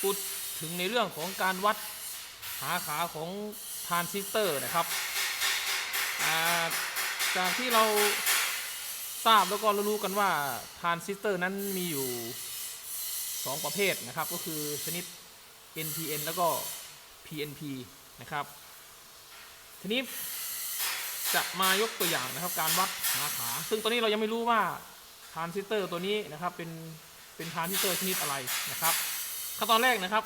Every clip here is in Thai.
พูดถึงในเรื่องของการวัดหาขาของทรานซิสเตอร์นะครับ จากที่เราทราบแล้วก็รู้กันว่าทรานซิสเตอร์นั้นมีอยู่ 2 ประเภทนะครับ ก็คือชนิด NPN แล้วก็ PNP นะครับ ทีนี้จะมายกตัวอย่างนะครับการวัดหาขา ซึ่งตอนนี้เรายังไม่รู้ว่าทรานซิสเตอร์ตัวนี้นะครับเป็น เป็นทรานซิเตอร์ชนิดอะไรนะครับขั้นตอนแรกนะครับ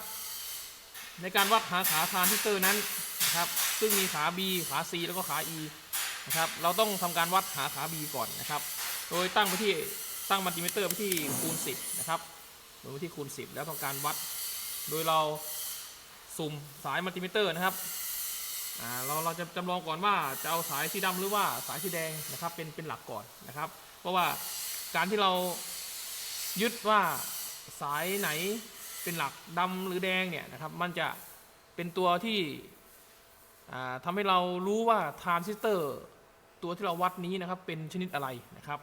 ในการวัดหาขาทรานซิเตอร์นั้นนะครับ ซึ่งมีขา B ขา C แล้วก็ขา E นะครับ เราต้องทำการวัดหาขา B ก่อนนะครับ โดยตั้งไปที่ตั้งมัลติมิเตอร์ไปที่คูณ 10 นะครับโดยไปที่คูณ 10 แล้วทำการวัด โดยเราสุ่มสายมัลติมิเตอร์นะครับเราเราจะจำลองก่อนว่าจะเอาสายสีดำหรือว่าสายสีแดงนะครับเป็นเป็นหลักก่อนนะครับ เพราะว่าการที่เรา ยึดว่าสายไหนเป็นหลักดำหรือแดงเนี่ยนะครับมันจะเป็นตัวที่อ่าทำให้เรารู้ว่าทรานซิสเตอร์ตัวที่เราวัดนี้นะครับเป็นชนิดอะไรนะครับ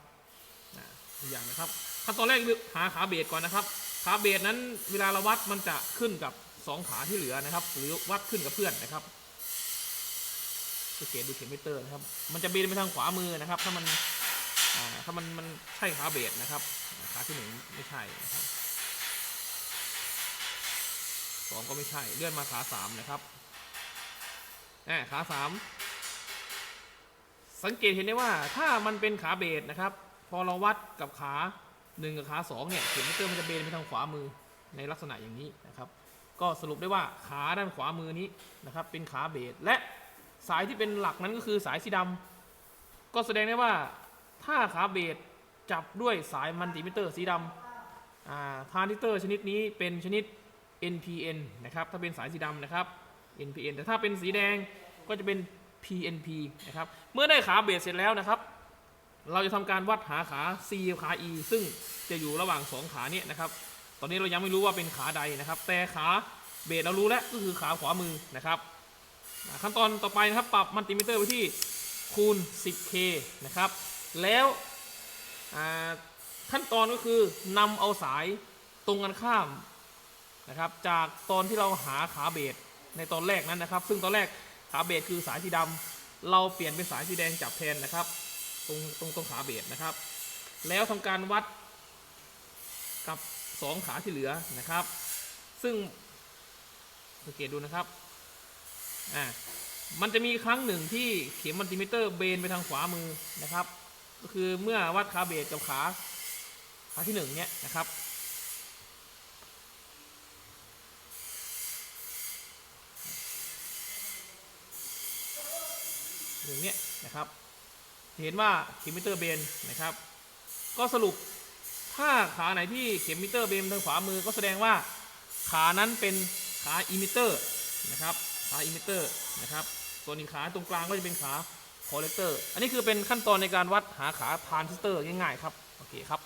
ตัวอย่างนะครับขั้นตอนแรกหาขาเบสก่อนนะครับ ขาเบสนั้นเวลาเราวัดมันจะขึ้นกับสองขาที่เหลือนะครับ หรือวัดขึ้นกับเพื่อนนะครับสังเกตดูเข็มมิเตอร์นะครับ มันจะเบนไปทางขวามือนะครับ ถ้ามันถ้ามันมันใช่ขาเบสนะครับ ขาที่หนึ่งไม่ใช่นะครับสองก็ไม่ใช่เลื่อนมาขาสามนะครับแหมขาสามสังเกตเห็นได้ว่าถ้ามันเป็นขาเบสนะครับ พอเราวัดกับขาหนึ่งกับขาสองเนี่ยเข็มมิเตอร์มันจะเบนไปทางขวามือในลักษณะอย่างนี้นะครับ ก็สรุปได้ว่าขาด้านขวามือนี้นะครับ เป็นขาเบสและสายที่เป็นหลักนั้นก็คือสายสีดำก็แสดงได้ว่าถ้าขาเบส จับด้วยสายมัลติมิเตอร์สีดำอ่าทรานซิสเตอร์ชนิดนี้เป็นชนิด NPN นะครับ ถ้าเป็นสายสีดำนะครับ NPN แต่ถ้าเป็นสีแดงก็จะเป็น PNP นะครับ เมื่อได้ขาเบสเสร็จแล้วนะครับ เราจะทำการวัดหาขา C ขา E ซึ่งจะอยู่ระหว่าง 2 ขาเนี่ยนะครับ ตอนนี้เรายังไม่รู้ว่าเป็นขาใดนะครับ แต่ขาเบสเรารู้แล้วก็คือขาขวามือนะครับ ขั้นตอนต่อไปนะครับ ปรับมัลติมิเตอร์ไปที่คูณ 10K นะครับ แล้ว ขั้นตอนก็คือนำเอาสายตรงกันข้ามนะครับ จากตอนที่เราหาขาเบสในตอนแรกนั้นนะครับ ซึ่งตอนแรกขาเบสคือสายสีดำเราเปลี่ยนเป็นสายสีแดงจับแทนนะครับ ตรงตรงตรงขาเบสนะครับ แล้วทำการวัดกับสองขาที่เหลือนะครับ ซึ่งสังเกตดูนะครับอ่ามันจะมีครั้งหนึ่งที่เข็มมัลติมิเตอร์เบนไปทางขวามือนะครับ ก็คือเมื่อวัดขาเบสกับขาขาที่หนึ่งเนี่ยนะครับอย่างเนี้ยนะครับ เห็นว่าเข็มมิเตอร์เบนนะครับ ก็สรุปถ้าขาไหนที่เข็มมิเตอร์เบนทางขวามือก็แสดงว่าขานั้นเป็นขาอิมิเตอร์นะครับ ขาอิมิเตอร์นะครับ ส่วนอีกขาตรงกลางก็จะเป็นขา คอลเลกเตอร์อันนี้คือเป็นขั้นตอนในการวัดหาขาทรานซิสเตอร์ง่ายๆครับ โอเคครับ